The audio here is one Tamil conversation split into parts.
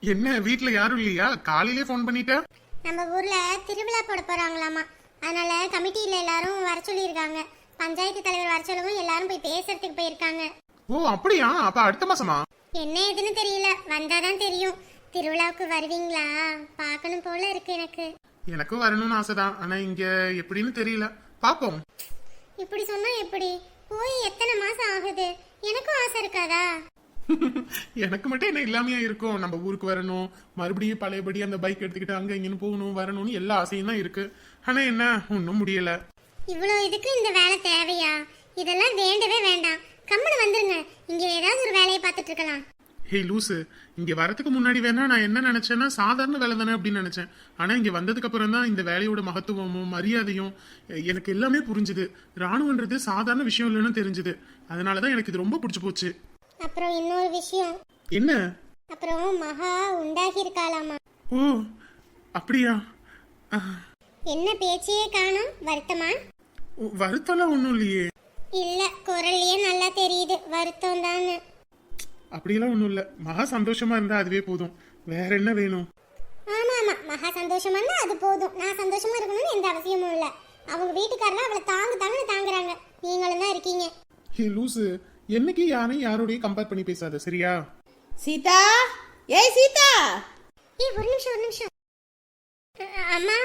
என்ன வீட்ல யாரும் இல்லையா? காலையிலே ஃபோன் பண்ணிட்ட? நம்ம ஊர்ல திருவிழா போட போறாங்களாமா. அதனால கமிட்டியில எல்லாரும் வர சொல்லியிருக்காங்க. பஞ்சாயத்து தலைவர் வர சொல்லவும் எல்லாரும் போய் பேசுறதுக்கு போயிருக்காங்க. ஓ அப்படியா? அப்ப அடுத்த மாசமா? என்ன ஏதுன்னு தெரியல. வந்தாதான் தெரியும். திருவிழாவுக்கு வருவீங்களா? பார்க்கணும் போல இருக்கு எனக்கு. எனக்கும் வரணும்னு ஆசைதான். ஆனா இங்க எப்படின்னு தெரியல. பாப்போம் இப்படி சொன்னா எப்படி? போய் எத்தனை மாசம் ஆகுது? எனக்கும் ஆசை இருக்காதா? எனக்கு மட்டும் என்ன இல்லாமையா இருக்கும். நம்ம ஊருக்கு வரணும் மறுபடியும் பழையபடி அந்த பைக் எடுத்துக்கிட்டு அங்க இங்கன்னு போகணும் வரணும்னு எல்லா ஆசையும் தான் இருக்கு. ஆனா என்ன ஒன்றும் முடியல. இவ்வளோ இதுக்கு இந்த வேலை தேவையா? இதெல்லாம் வேண்டவே வேண்டாம். கம்முன்னு வந்துருங்க. இங்க ஏதாவது ஒரு வேலையை பார்த்துட்டு இருக்கலாம். ஹே லூசு. இங்க வரதுக்கு முன்னாடி வேணா நான் என்ன நினைச்சேன்னா சாதாரண வேலை தானே அப்படின்னு நினைச்சேன். ஆனா இங்க வந்ததுக்கு அப்புறம் தான் இந்த வேலையோட மகத்துவமும் மரியாதையும் எனக்கு எல்லாமே புரிஞ்சுது. ராணுவன்றது சாதாரண விஷயம் இல்லைன்னு தெரிஞ்சுது. அதனாலதான் எனக்கு இது ரொம்ப பிடிச்சு போச்சு. அப்புறம் இன்னொரு விஷயம். என்ன? அப்புறம் மகா உண்டாகி இருக்காளாமா ஓ அப்படியா? என்ன பேச்சையே காணோம் வருத்தமா? வருத்தம்லாம் ஒன்றும் இல்லையே. இல்ல குரல்லையே நல்லா தெரியுது வருத்தம் தான்னு. அப்படியெல்லாம் ஒன்றும் இல்லை. மகா சந்தோஷமா இருந்தா அதுவே போதும். வேற என்ன வேணும்? ஆமா ஆமா மகா சந்தோஷமா இருந்தா அது போதும். நான் சந்தோஷமா இருக்கணும்னு எந்த அவசியமும் இல்ல. அவங்க வீட்டுக்காரலாம் அவளை தாங்கு தாங்கன்னு தாங்குறாங்க. நீங்களும் தான் இருக்கீங்க. ஹே லூசு. என்னைக்கு யாரையும் யாரோடையும் கம்பேர் பண்ணி பேசாத சரியா? சீதா? ஏய் சீதா! ஏய் ஒரு நிமிஷம் ஒரு நிமிஷம். அம்மா?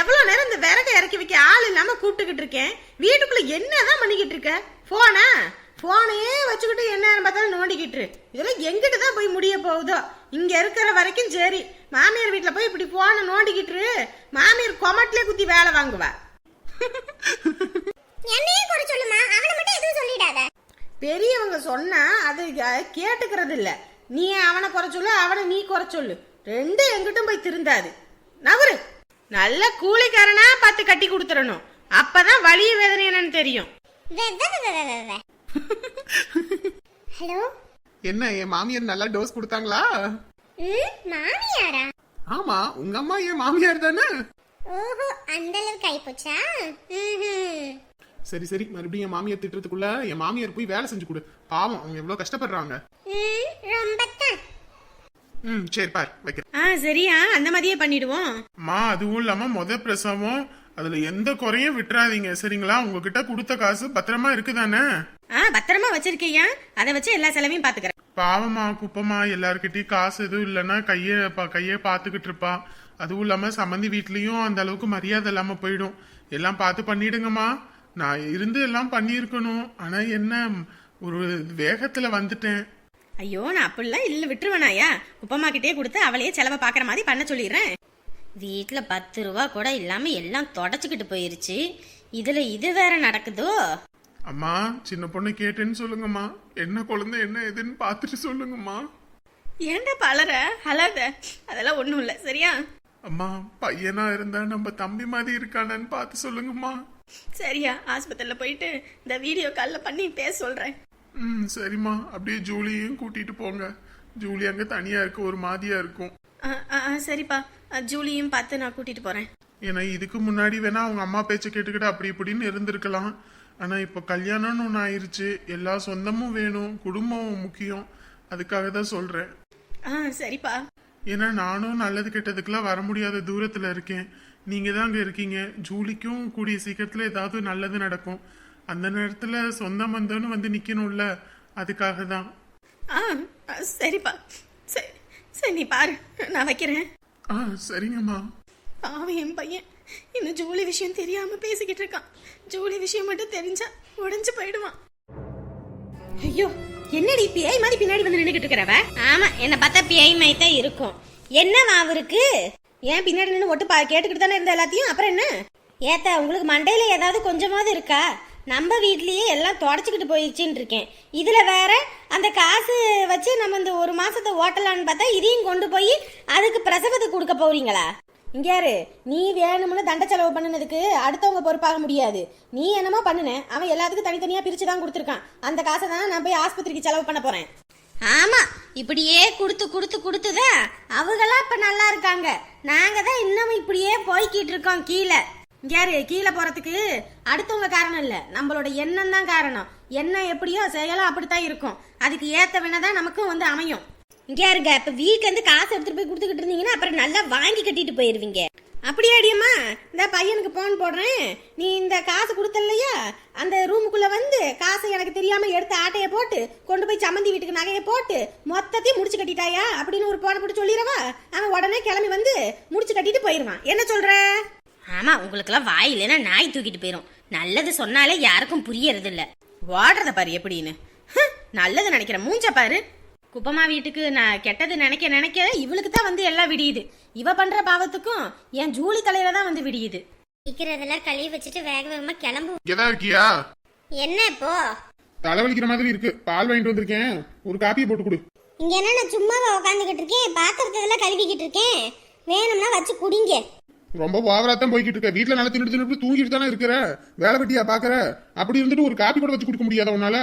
எவ்வளவு நேரம் இந்த விறகு இறக்கி வைக்க ஆள் இல்லாம கூப்பிட்டுக்கிட்டு இருக்கேன்? வீட்டுக்குள்ள என்னதான் பண்ணிக்கிட்டு இருக்க? போனா போனையே வச்சுக்கிட்டு என்ன பார்த்தாலும் நோண்டிக்கிட்டு. இதெல்லாம் எங்கிட்டு தான் போய் முடிய போகுதோ? இங்க இருக்கிற வரைக்கும் சரி. மாமியார் வீட்டுல போய் இப்படி போன நோண்டிக்கிட்டு. மாமியார் கொமட்டிலே குத்தி வேலை வாங்குவா. என்னையே குறை சொல்லுமா? அவனை மட்டும் எதுவும் சொல்லிடாத பெரியவங்க சொன்னா அது கேட்டுக்கிறது இல்ல நீ அவனை குறை சொல்லு அவனை நீ குறை சொல்லு. ரெண்டும் எங்கிட்டும் போய் திருந்தாது. நவரு நல்ல கூலிக்காரனா பார்த்து கட்டி கொடுத்துறணும் அப்பதான் வலிய வேதனை என்னன்னு தெரியும். ஹலோ? என்ன என் மாமியார் நல்லா டோஸ் கொடுத்தாங்களா? ம் மாமியாரா? ஆமா உங்க அம்மா என் மாமியார் தானே? ஓஹோ அந்த அளவுக்கு ஆயிப்போச்சா. சரி சரி மறுபடியும் என் மாமியார் திட்டுறதுக்குள்ள என் மாமியார் போய் வேலை செஞ்சு கொடு. பாவம் அவங்க எவ்வளவு கஷ்டப்படுறாங்க. ம் சரி பார் வைக்கிறேன். ஆ சரியா அந்த மாதிரியே பண்ணிடுவோம். அம்மா அதுவும் இல்லாம முத பிரசவம் அதுல எந்த குறையும் விட்டுறாதீங்க சரிங்களா? உங்ககிட்ட கொடுத்த காசு பத்திரமா இருக்குதானே? ஆ பத்திரமா வச்சிருக்கியா அதை வச்சு எல்லா செலவையும் பாத்துக்கிறேன். பாவமா குப்பமா எல்லார்கிட்டயும் காசு எதுவும் இல்லைன்னா கைய பா- கைய பாத்துக்கிட்டு இருப்பா. அதுவும் இல்லாம சம்மந்தி வீட்லயும் அந்த அளவுக்கு மரியாதை இல்லாம போயிடும். எல்லாம் பார்த்து பண்ணிடுங்கம்மா. நான் இருந்து எல்லாம் பண்ணியிருக்கணும். ஆனா என்ன ஒரு வேகத்துல வந்துட்டேன். ஐயோ நான் அப்படிலாம் இல்ல விட்டுருவேனாயா? குப்பம்மா கிட்டே கொடுத்து அவளையே செலவை பாக்குற மாதிரி பண்ண சொல்லிடுறேன். வீட்டில் பத்து ரூபா கூட இல்லாம எல்லாம் தொடச்சிக்கிட்டு போயிருச்சு. இதுல இது வேற நடக்குதோ? அம்மா சின்ன பொண்ணு கேட்டேன்னு சொல்லுங்கம்மா. என்ன குழந்தை என்ன ஏதுன்னு பார்த்துட்டு சொல்லுங்கம்மா. ஏன்டா பலர அழாத அதெல்லாம் ஒண்ணும் இல்ல சரியா? அம்மா பையனா இருந்தா நம்ம தம்பி மாதிரி இருக்கானன்னு பார்த்து சொல்லுங்கம்மா. சரியா ஆஸ்பத்திரியில போயிட்டு இந்த வீடியோ கால்ல பண்ணி பேச சொல்றேன். ம் சரிம்மா. அப்படியே ஜூலியையும் கூட்டிட்டு போங்க. ஜூலி அங்க தனியா இருக்க ஒரு மாதிரியா இருக்கும். சரிப்பா. ஜூலியும் பார்த்து நான் கூட்டிட்டு போறேன். ஏன்னா இதுக்கு முன்னாடி வேணா அவங்க அம்மா பேச்ச கேட்டுக்கிட்டு அப்படி இப்படின்னு இருந்திருக்கலாம். ஆனா இப்ப கல்யாணம்னு ஒன்று ஆயிருச்சு. எல்லா சொந்தமும் வேணும் குடும்பம் முக்கியம். அதுக்காக தான் சொல்றேன். ஆ சரிப்பா. ஏன்னா நானும் நல்லது கெட்டதுக்கெல்லாம் வர முடியாத தூரத்துல இருக்கேன். நீங்க தான் அங்க இருக்கீங்க. ஜூலிக்கும் கூடிய சீக்கிரத்துல ஏதாவது நல்லது நடக்கும். அந்த நேரத்துல சொந்த பந்தம்னு வந்து நிக்கணும்ல. அதுக்காக தான். ஆ ஆ, சரிப்பா. சரி சரி நீ பாரு. நான் வைக்கிறேன். ஆ சரிங்கம்மா. அவன் என் பையன். இன்னும் ஜூலி விஷயம் தெரியாம பேசிக்கிட்டு இருக்கான். ஜூலி விஷயம் மட்டும் தெரிஞ்சா உடைஞ்சு போயிடுவான். ஐயோ என்னடி பேய் மாதிரி பின்னாடி வந்து நின்னுகிட்டு இருக்கிறவ? ஆமா என்ன பார்த்தா பேய் மாதிரி தான் இருக்கும். என்னவா அவருக்கு? ஏன் பின்னாடி நின்று ஒட்டு பா கேட்டுக்கிட்டு தானே இருந்த எல்லாத்தையும்? அப்புறம் என்ன? ஏத்த உங்களுக்கு மண்டையில ஏதாவது கொஞ்சமாவது இருக்கா? நம்ம வீட்லயே எல்லாம் தொடச்சிக்கிட்டு போயிடுச்சுன்னு இருக்கேன். இதுல வேற அந்த காசு வச்சு நம்ம இந்த ஒரு மாசத்தை ஓட்டலான்னு பார்த்தா இதையும் கொண்டு போய் அதுக்கு பிரசவத்துக்கு கொடுக்க போறீங்களா? இங்க யாரு? நீ வேணும்னு தண்ட செலவு பண்ணுனதுக்கு அடுத்தவங்க பொறுப்பாக முடியாது. நீ என்னமோ பண்ணுன. அவன் எல்லாத்துக்கும் தனித்தனியா பிரிச்சு தான் கொடுத்துருக்கான். அந்த காசை தான் நான் போய் ஆஸ்பத்திரிக்கு செலவு பண்ண போறேன். ஆமா இப்படியே கொடுத்து கொடுத்து கொடுத்துதான் அவங்களா இப்ப நல்லா இருக்காங்க. நாங்க தான் இன்னமும் இப்படியே போய்கிட்டு இருக்கோம் கீழே. யாரு? கீழே போறதுக்கு அடுத்தவங்க காரணம் இல்ல. நம்மளோட எண்ணம் தான் காரணம். எண்ணம் எப்படியோ செயலும் அப்படித்தான் இருக்கும். அதுக்கு ஏத்த வினை நமக்கும் வந்து அமையும். இங்கே இருங்க இப்ப வீட்ல இருந்து காசு எடுத்துட்டு போய் கொடுத்துக்கிட்டு இருந்தீங்கன்னா அப்புறம் நல்லா வாங்கி கட்டிட்டு போயிருவீங்க. அப்படியே அடியம்மா? இந்த பையனுக்கு போன் போடுறேன். நீ இந்த காசு கொடுத்தலையா அந்த ரூமுக்குள்ள வந்து காசை எனக்கு தெரியாம எடுத்து ஆட்டைய போட்டு கொண்டு போய் சம்மந்தி வீட்டுக்கு நகையை போட்டு மொத்தத்தையும் முடிச்சு கட்டிட்டாயா? அப்படின்னு ஒரு போன போட்டு சொல்லிடவா? அவன் உடனே கிளம்பி வந்து முடிச்சு கட்டிட்டு போயிருவான். என்ன சொல்ற? ஆமா உங்களுக்கெல்லாம் வாய் இல்லைன்னா நாய் தூக்கிட்டு போயிரும். நல்லது சொன்னாலே யாருக்கும் புரியறது இல்ல ஓடுறத பாரு எப்படின்னு. ஹ், நல்லது நினைக்கிற மூஞ்ச பாரு. குப்பமா வீட்டுக்கு நான் கெட்டது நினைக்க நினைக்க இவளுக்கு தான் வந்து எல்லாம் விடியுது. இவ பண்ற பாவத்துக்கும் என் ஜூலி தலையில தான் வந்து விடியுது. இருக்கிறதெல்லாம் கழுவி வச்சுட்டு வேக வேகமா கிளம்பு. இங்கதான் இருக்கியா? என்ன இப்போ? தலைவலிக்கிற மாதிரி இருக்கு. பால் வாங்கிட்டு வந்திருக்கேன். ஒரு காப்பியை போட்டு கொடு. இங்க என்ன நான் சும்மாவா உட்காந்துக்கிட்டு இருக்கேன்? பாத்திரத்தெல்லாம் கழுவிக்கிட்டு இருக்கேன். வேணும்னா வச்சு குடிங்க. ரொம்ப ஓவரா தான் போய்கிட்டு இருக்க. வீட்டுல நல்லா தின்னு தின்னு தூங்கிட்டு தானே இருக்கிற? வேலை வெட்டியா பாக்குற? அப்படி இருந்துட்டு ஒரு காப்பி கூட வச்சு கொடுக்க முடியாத உன்னால?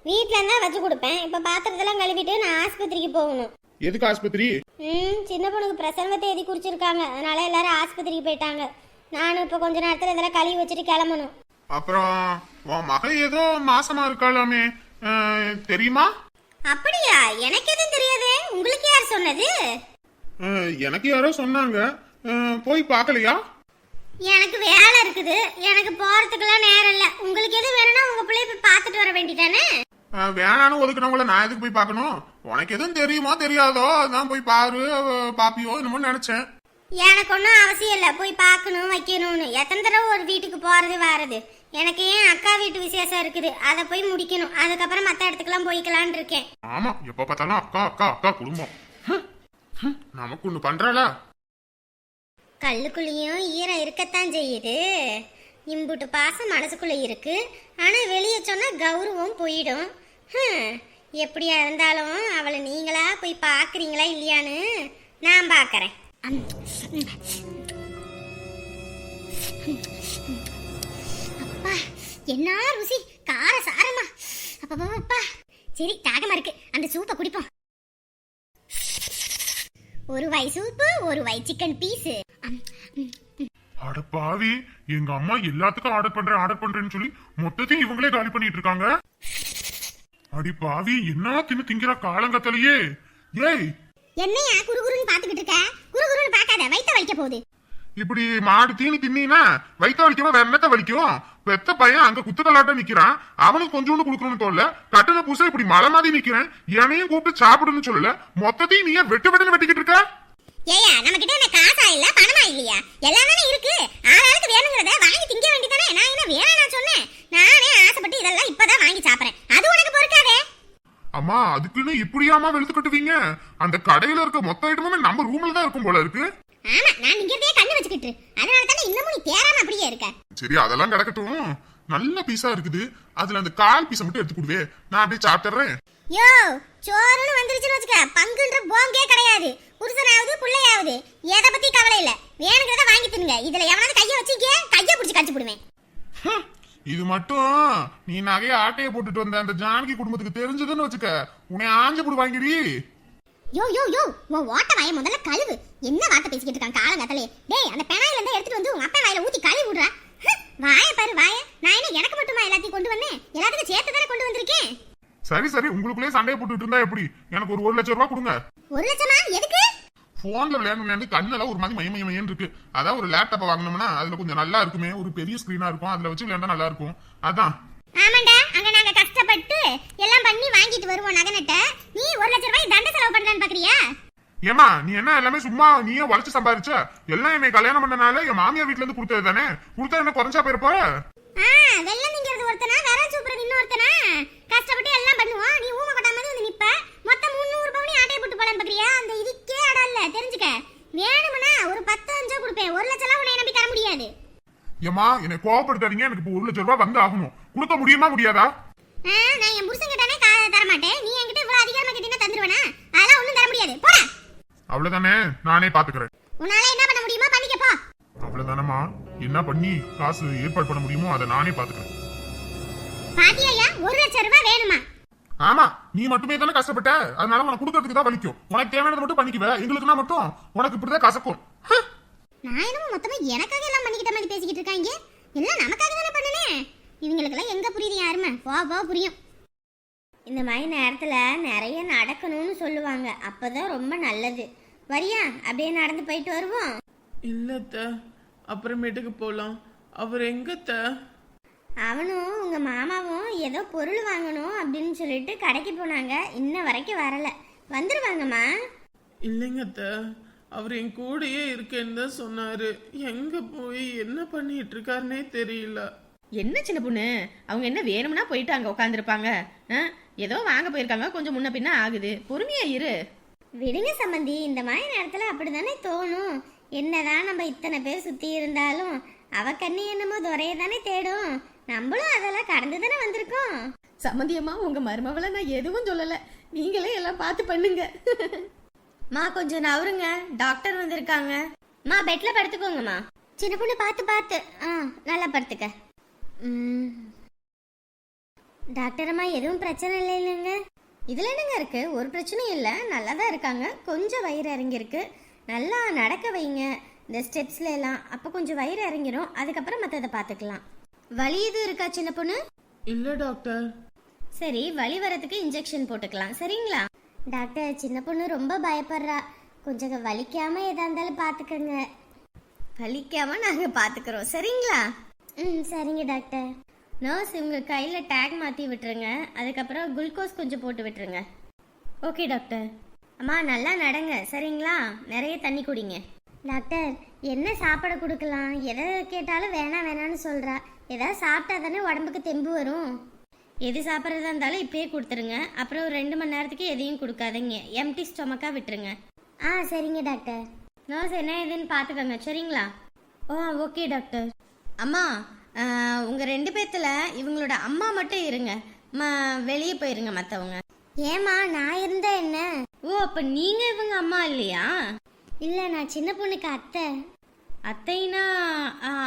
ம் வீட்டில் இருந்தா வச்சு கொடுப்பேன். இப்போ பாத்திரத்தெல்லாம் கழுவிட்டு நான் ஆஸ்பத்திரிக்கு போகணும். எதுக்கு ஆஸ்பத்திரி? ம் சின்ன பொண்ணுக்கு பிரசவ தேதி குறிச்சிருக்காங்க அதனால எல்லாரும் ஆஸ்பத்திரிக்கு போயிட்டாங்க. நானும் இப்போ கொஞ்ச நேரத்தில் இதெல்லாம் கழுவி வச்சுட்டு கிளம்பணும். அப்புறம் உன் மகன் ஏதோ மாசமா இருக்காளாமே. தெரியுமா? அப்படியா? எனக்கு எதுவும் தெரியாது. உங்களுக்கு யார் சொன்னது? எனக்கு யாரோ சொன்னாங்க. போய் பார்க்கலையா? எனக்கு வேலை இருக்குது. எனக்கு போறதுக்கெல்லாம் நேரம் இல்லை. உங்களுக்கு எது வேணும்னா உங்க பிள்ளைய போய் பார்த்துட்டு வர வேண்டியதானே? வேணான்னு ஒதுக்குனவங்கள நான் எதுக்கு போய் பார்க்கணும்? உனக்கு எதுவும் தெரியுமோ தெரியாதோ? அதான் போய் பாரு பாப்பியோ என்னமோ நினைச்சேன். எனக்கு ஒன்றும் அவசியம் இல்லை. போய் பார்க்கணும் வைக்கணும்னு. எத்தனை தடவை ஒரு வீட்டுக்கு போறது வர்றது எனக்கு ஏன் அக்கா வீட்டு விசேஷம் இருக்குது? அதை போய் முடிக்கணும். அதுக்கப்புறம் மற்ற இடத்துக்குலாம் போய்க்கலான்னு இருக்கேன். ஆமா எப்ப பார்த்தாலும் அக்கா அக்கா அக்கா குடும்பம். நமக்கு ஒண்ணு பண்றாளா? கல்லுக்குள்ளேயும் ஈரம் இருக்கத்தான் செய்யுது. இம்புட்டு பாசம் மனசுக்குள்ள இருக்கு. ஆனா வெளியே சொன்னா கௌரவம் போயிடும். எப்படியா இருந்தாலும் அவளை நீங்களா போய் பாக்குறீங்களா இல்லையான்னு நான் பாக்குறேன் அப்பா என்ன ருசி? கார சாரமா. அப்பா சரி தாகமா இருக்கு. அந்த சூப்பை குடிப்போம். ஒரு வை சூப்பு ஒரு வை சிக்கன் பீஸ் அட பாவி எங்க அம்மா எல்லாத்துக்கும் ஆர்டர் பண்றேன் ஆர்டர் பண்றேன்னு சொல்லி மொத்தத்தையும் இவங்களே காலி பண்ணிட்டு இருக்காங்க. அடி பாவி என்ன தின்னு திங்கிற காலங்கத்திலேயே? ஏய் என்னையா குறுகுறுன்னு பாத்துக்கிட்டு இருக்க? குறுகுறுன்னு பார்க்காத வயித்த வலிக்க போகுது. இப்படி மாடு தீனி தின்னா வயித்த வலிக்குமா வேற என்னத்த வலிக்கும்? பெத்த பையன் அங்க குத்துக்கலாட்ட நிக்கிறான். அவனுக்கு கொஞ்சோண்டு கொடுக்கணும்னு தோணல. கட்டின புதுசா இப்படி மலை மாதிரி நிக்கிறேன். என்னையும் கூப்பிட்டு சாப்பிடுன்னு சொல்லல. மொத்தத்தையும் நீ வெட்டு வெட்டுன்னு வெட்டிக்கிட்டு இருக்க? ஏயா நம்ம கிட்ட என்ன காசா இல்ல பணமா இல்லையா? எல்லாம் தானே இருக்கு ஆளாளுக்கு வேணுங்கிறத வாங்கி திங்க வேண்டியதானே நான் என்ன வேணா நான் சொன்னேன் நானே ஆசைப்பட்டு இதெல்லாம் இப்பதான் வாங்கி சாப்பிடுறேன் அது உனக்கு பொறுக்காதே அம்மா அதுக்குன்னு இப்படியாமா வெளுத்து கட்டுவீங்க? அந்த கடையில இருக்க மொத்த ஐட்டமுமே நம்ம ரூம்ல தான் இருக்கும் போல இருக்கு. ஆமா நான் நிக்கிறதே கண்ணு வச்சுக்கிட்டு அதனால தானே இன்னமும் நீ தேராம அப்படியே இருக்க. சரி அதெல்லாம் கிடக்கட்டும். நல்ல பீஸா இருக்குது. அதுல அந்த கால் பீஸை மட்டும் எடுத்து கொடுவே. நான் அப்படியே சாப்பிட்டுறேன். யோ சோறுன்னு வந்துருச்சுன்னு வச்சுக்க. பங்குன்ற போங்கே கிடையாது. புருஷனாவது பிள்ளையாவது. எதை பத்தி கவலை இல்ல. வேணுங்கிறத வாங்கி தின்னுங்க. இதுல எவனாவது கைய வச்சுக்க கைய பிடிச்சு கடிச்சு போடுவேன். இது மட்டும் நீ நகைய ஆட்டைய போட்டுட்டு வந்த அந்த ஜானகி குடும்பத்துக்கு தெரிஞ்சதுன்னு வச்சுக்க. உன்னை ஆஞ்சு போடு வாங்கிடி. யோ யோ யோ உன் ஓட்ட வாய முதல்ல கழுவு. என்ன வார்த்தை பேசிக்கிட்டு இருக்கான் காலங்கத்தலே? டேய் அந்த பெனாயில இருந்து எடுத்துட்டு வந்து உங்க அப்பா வாயில ஊத்தி கழுவி விடுறா. வாய பாரு வாய. நான் என்ன எனக்கு மட்டுமா எல்லாத்தையும் கொண்டு வந்தேன்? எல்லாத்துக்கும் சேர்த்து தானே கொண்டு வந்திருக்கேன்? சரி சரி உங்களுக்குள்ளே சண்டையை போட்டுட்டு இருந்தா எப்படி? எனக்கு ஒரு ஒரு லட்சம் ரூபாய் கொடுங்க. ஒரு லட்சமா? எதுக்கு? போன்ல விளையாண்டு கண்ணெல்லாம் ஒரு மாதிரி மய மய மயன்னு இருக்கு. அதான் ஒரு லேப்டாப்பை வாங்கினோம்னா அதுல கொஞ்சம் நல்லா இருக்குமே ஒரு பெரிய ஸ்கிரீனா இருக்கும். அதுல வச்சு விளையாண்டா நல்லா இருக்கும். அதான். ஆமாண்டா அங்க நாங்க கஷ்டப்பட்டு எல்லாம் பண்ணி வாங்கிட்டு வருவோம் நகனட்ட நீ ஒரு லட்சம் ரூபாய் தண்ட செலவு பண்றான்னு பாக்குறியா? ஏமா நீ என்ன எல்லாமே சும்மா நீயே உழைச்சு சம்பாரிச்ச? எல்லாம் என்னை கல்யாணம் பண்ணனால என் மாமியார் வீட்ல இருந்து கொடுத்தது தானே? கொடுத்தா என்ன குறைஞ்சா போயிருப்ப வெள்ளம் திங்கிறது ஒருத்தனா வேற சூப்பர் இன்னொருத்தனா? கஷ்டப்பட்டு எல்லாம் பண்ணுவோம். நீ ஊம போலான்னு பாக்குறியா அந்த இதுக்கே இடம் இல்ல தெரிஞ்சுக்க. வேணும்னா ஒரு பத்து அஞ்சோ கொடுப்பேன். ஒரு லட்சம் எல்லாம் உன்னை நம்பி தர முடியாது. ஏமா என்னை கோவப்படுத்தாதீங்க. எனக்கு இப்போ ஒரு லட்சம் ரூபாய் வந்து ஆகணும். கொடுக்க முடியுமா முடியாதா? நான் என் புருஷன் கிட்டானே தர மாட்டேன் நீ என்கிட்ட இவ்வளவு அதிகாரமா கேட்டீங்கன்னா தந்துருவேனா? அதெல்லாம் ஒண்ணும் தர முடியாது. போடா. அவ்வளவுதானே? நானே பாத்துக்கிறேன். உன்னால என்ன பண்ண முடியுமோ பண்ணிக்க போ. அவ்வளவுதானம்மா? என்ன பண்ணி காசு ஏற்பாடு பண்ண முடியுமோ அதை நானே பாத்துக்கிறேன். பாத்தியா ஒரு லட்சம் ரூபாய் வேணுமா? ஆமா நீ மட்டுமே தானே கஷ்டப்பட்ட? அதனால உனக்கு கொடுக்கறதுக்கு தான் வலிக்கும். உனக்கு தேவையானது மட்டும் பண்ணிக்குவ. எங்களுக்குன்னா மட்டும் உனக்கு இப்படிதான் கசக்கும். ஹ். நான் என்னமோ மொத்தமா எனக்காக எல்லாம் பண்ணிக்கிட்ட மாதிரி பேசிக்கிட்டு இருக்காங்க. எல்லாம் நமக்காக தானே பண்ணுனேன் இவங்களுக்கெல்லாம் எங்க புரியுது யாருமே போ போ புரியும். இந்த மாதிரி நேரத்துல நிறைய நடக்கணும்னு சொல்லுவாங்க. அப்பதான் ரொம்ப நல்லது. வரியா? அப்படியே நடந்து போயிட்டு வருவோம். இல்லத்த அப்புறமேட்டுக்கு போலாம். அவர் எங்கத்த அவனும் உங்க மாமாவும் ஏதோ பொருள் வாங்கணும் அப்படின்னு சொல்லிட்டு கடைக்கு போனாங்க. இன்ன வரைக்கும் வரல. வந்துருவாங்கம்மா. இல்லைங்கத்த அவர் என் கூடயே இருக்கேன்னு தான் சொன்னாரு. எங்க போய் என்ன பண்ணிட்டு இருக்காருனே தெரியல. என்ன சின்ன பொண்ணு? அவங்க என்ன வேணும்னா போயிட்டு அங்க உட்காந்துருப்பாங்க ஏதோ வாங்க போயிருக்காங்க. கொஞ்சம் முன்ன பின்ன ஆகுது. பொறுமையா இரு. விடுங்க சம்மந்தி இந்த மாதிரி நேரத்துல அப்படிதானே தோணும். என்னதான் நம்ம இத்தனை பேர் சுத்தி இருந்தாலும் அவ கண்ணு என்னமோ துறைய தானே தேடும். நம்மளும் அதெல்லாம் கடந்து தானே வந்திருக்கோம். சம்மந்தியம்மா உங்க மருமவளை நான் எதுவும் சொல்லல. நீங்களே எல்லாம் பார்த்து பண்ணுங்க. மா கொஞ்சம் நவருங்க. டாக்டர் வந்திருக்காங்க. மா பெட்ல படுத்துக்கோங்கம்மா. சின்ன பொண்ணு பார்த்து பார்த்து. ஆ நல்லா படுத்துக்க. ம். டாக்டர் அம்மா எதுவும் பிரச்சனை இல்லை இல்லைங்க. இதுல என்னங்க இருக்கு? ஒரு பிரச்சனையும் இல்லை. நல்லா தான் இருக்காங்க. கொஞ்சம் வயிறு இறங்கியிருக்கு. நல்லா நடக்க வைங்க. இந்த ஸ்டெப்ஸ்ல எல்லாம். அப்போ கொஞ்சம் வயிறு இறங்கிரும். அதுக்கப்புறம் மற்றதை பார்த்துக்கலாம். வலி எதுவும் இருக்கா சின்ன பொண்ணு? இல்ல டாக்டர். சரி வலி வரதுக்கு இன்ஜெக்ஷன் போட்டுக்கலாம். சரிங்களா? டாக்டர் சின்ன பொண்ணு ரொம்ப பயப்படுறா. கொஞ்சம் வலிக்காம எதா இருந்தாலும் பார்த்துக்கோங்க. வலிக்காம நாங்க பார்த்துக்கிறோம். சரிங்களா? ம் சரிங்க டாக்டர். நர்ஸ் இவங்க கையில் டேக் மாற்றி விட்டுருங்க. அதுக்கப்புறம் குளுக்கோஸ் கொஞ்சம் போட்டு விட்டுருங்க. Okay doctor. அம்மா நல்லா நடங்க. சரிங்களா? நிறைய தண்ணி குடிங்க. டாக்டர் என்ன சாப்பாடு கொடுக்கலாம்? எதை கேட்டாலும் வேணாம் வேணாம்னு சொல்கிறா ஏதாவது சாப்பிட்டா தானே உடம்புக்கு தெம்பு வரும். எது சாப்பிட்றதா இருந்தாலும் இப்பயே கொடுத்துருங்க. அப்புறம் ஒரு ரெண்டு மணி நேரத்துக்கு எதையும் கொடுக்காதீங்க. எம்டி ஸ்டொமக்காக விட்டுருங்க. ஆ சரிங்க டாக்டர் நர்ஸ் என்ன ஏதுன்னு பார்த்துக்கோங்க சரிங்களா? ஓ ஓகே டாக்டர் அம்மா உங்கள் ரெண்டு பேர்த்துல இவங்களோட அம்மா மட்டும் இருங்க. வெளியே போயிருங்க மற்றவங்க ஏமா நான் இருந்தா என்ன? ஓ அப்போ நீங்கள் இவங்க அம்மா இல்லையா? இல்லை நான் சின்ன பொண்ணுக்கு அத்தை. அத்தைனா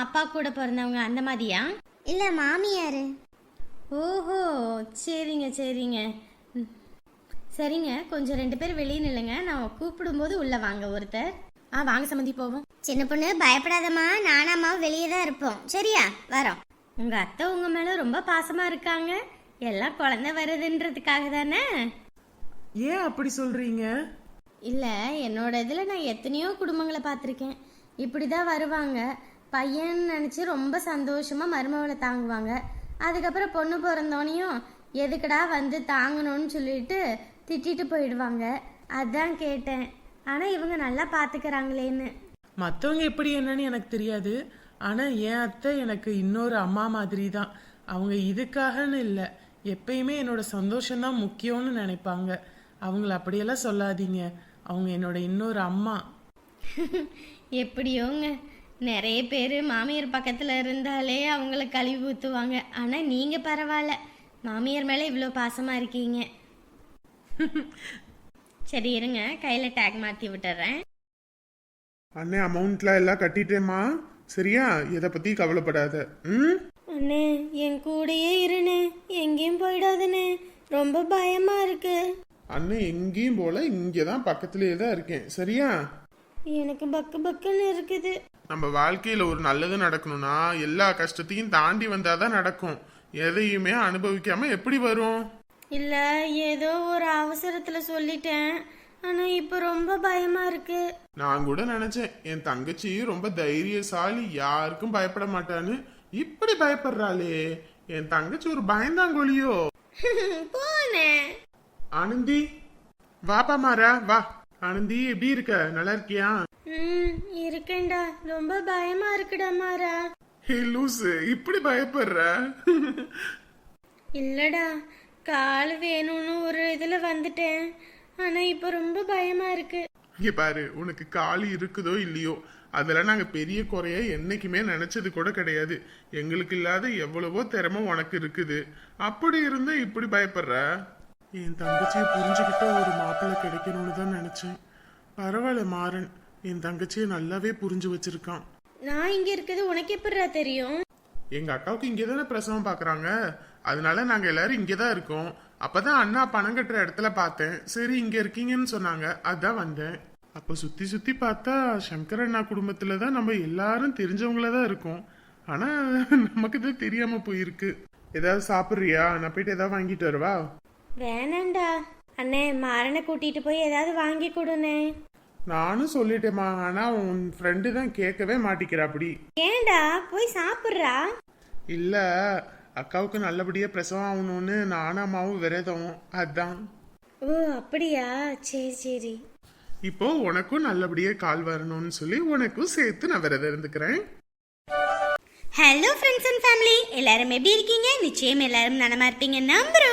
அப்பா கூட பிறந்தவங்க அந்த மாதிரியா? இல்லை மாமியார். ஓஹோ சரிங்க சரிங்க. சரிங்க கொஞ்சம் ரெண்டு பேர் வெளியே நில்லுங்க. நான் கூப்பிடும்போது உள்ள வாங்க ஒருத்தர். ஆ வாங்க சம்மந்தி போவோம். சின்ன பொண்ணு பயப்படாதம்மா. நானாம்மா வெளியே தான் இருப்போம். சரியா? வரோம். உங்க அத்தை உங்க மேல ரொம்ப பாசமா இருக்காங்க. எல்லாம் குழந்தை வருதுன்றதுக்காக தானே? ஏன் அப்படி சொல்றீங்க? இல்ல என்னோட இதுல நான் எத்தனையோ குடும்பங்களை பார்த்துருக்கேன். இப்படி தான் வருவாங்க. பையன் நினச்சி ரொம்ப சந்தோஷமா மருமகளை தாங்குவாங்க. அதுக்கப்புறம் பொண்ணு பிறந்தோனையும் எதுக்குடா வந்து தாங்கணும்னு சொல்லிட்டு திட்டிட்டு போயிடுவாங்க. அதான் கேட்டேன். ஆனா இவங்க நல்லா பாத்துக்கறாங்களேன்னு. மற்றவங்க எப்படி என்னன்னு எனக்கு தெரியாது. ஆனா என் அத்தை எனக்கு இன்னொரு அம்மா மாதிரி தான் அவங்க இதுக்காகன்னு இல்லை. எப்பயுமே என்னோட சந்தோஷம்தான் முக்கியம்னு நினைப்பாங்க. அவங்கள அப்படியெல்லாம் சொல்லாதீங்க. அவங்க என்னோட இன்னொரு அம்மா. எப்படியோங்க? நிறைய பேர் மாமியார் பக்கத்தில் இருந்தாலே அவங்கள கழுவி ஊற்றுவாங்க ஆனால் நீங்கள் பரவாயில்ல. மாமியார் மேலே இவ்வளோ பாசமாக இருக்கீங்க. சரி இருங்க. கையில் டேக் மாற்றி விட்டுறேன். அண்ணே அமௌண்ட்லாம் எல்லாம் கட்டிட்டேம்மா. சரியா? இதை பத்தி கவலைப்படாத. ம்? அண்ணே என் கூடயே இருண்ணே. எங்கேயும் போயிடாதுண்ணே. ரொம்ப பயமா இருக்கு. அண்ணன் எங்கேயும் போல இங்கே தான் பக்கத்துலேயே தான் இருக்கேன். சரியா? எனக்கு பக்கு பக்குன்னு இருக்குது. நம்ம வாழ்க்கையில ஒரு நல்லது நடக்கணும்னா எல்லா கஷ்டத்தையும் தாண்டி வந்தாதான் நடக்கும். எதையுமே அனுபவிக்காம எப்படி வரும்? இல்ல ஏதோ ஒரு அவசரத்துல சொல்லிட்டேன். ஆனா இப்ப ரொம்ப பயமா இருக்கு. நான் கூட நினைச்சேன் என் தங்கச்சி ரொம்ப தைரியசாலி யாருக்கும் பயப்பட மாட்டான்னு. இப்படி பயப்படுறாளே என் தங்கச்சி ஒரு பயந்தாங்கொழியோ. போனே ஆனந்தி வாப்பா மாறா வா. ஆனந்தி எப்படி இருக்க? நல்லா இருக்கியா? ம் இருக்கேன்டா. ரொம்ப பயமா இருக்குடா மாறா. ஹே லூசு இப்படி பயப்படுற? இல்லடா. கால் வேணும்னு ஒரு இதுல வந்துட்டேன். ஆனா இப்ப ரொம்ப பயமா இருக்கு. இங்க பாரு உனக்கு காலி இருக்குதோ இல்லையோ? அதெல்லாம் நாங்க பெரிய குறைய என்னைக்குமே நினைச்சது கூட கிடையாது. எங்களுக்கு இல்லாத எவ்வளவோ திறமை உனக்கு இருக்குது. அப்படி இருந்து இப்படி பயப்படுற? என் தங்கச்சியை புரிஞ்சுக்கிட்ட ஒரு மாப்பிள்ளை கிடைக்கணும்னு தான் நினைச்சேன். பரவாயில்ல மாறன். என் தங்கச்சியை நல்லாவே புரிஞ்சு வச்சிருக்கான். நான் இங்க இருக்குது உனக்கு எப்படிடா தெரியும்? எங்க அக்காவுக்கு இங்கே தானே பிரசவம் பார்க்கறாங்க அதனால நாங்க எல்லாரும் இங்கே தான் இருக்கோம். அப்பதான் அண்ணா பணம் கட்டுற இடத்துல பார்த்தேன். சரி இங்க இருக்கீங்கன்னு சொன்னாங்க. அதான் வந்தேன். அப்ப சுத்தி சுத்தி பார்த்தா சங்கர் அண்ணா குடும்பத்துல தான் நம்ம எல்லாரும் தெரிஞ்சவங்கள தான் இருக்கோம். ஆனா நமக்கு தான் தெரியாம போயிருக்கு. ஏதாவது சாப்பிட்றியா? நான் போயிட்டு ஏதாவது வாங்கிட்டு வரவா? வேணாண்டா. அண்ணே மாறனை கூட்டிட்டு போய் ஏதாவது வாங்கி கொடுண்ணே. நானும் சொல்லிட்டேம்மா ஆனா உன் ஃப்ரெண்டு தான் கேட்கவே மாட்டிக்கிறா அப்படி ஏண்டா போய் சாப்பிட்றா? இல்ல அக்காவுக்கு நல்லபடியா பிரசவம் ஆகணும்னு நானும் அம்மாவும் விரதம் அதான். ஓ அப்படியா? சரி சரி. இப்போ உனக்கும் நல்லபடியா கால் வரணும்னு சொல்லி உனக்கும் சேர்த்து நான் விரதம் இருந்துக்கிறேன். ஹலோ ஃப்ரெண்ட்ஸ் அண்ட் ஃபேமிலி எல்லாரும் எப்படி இருக்கீங்க? நிச்சயம் எல்லாரும் நலமா இருப்பீங்க நம்புறோம்.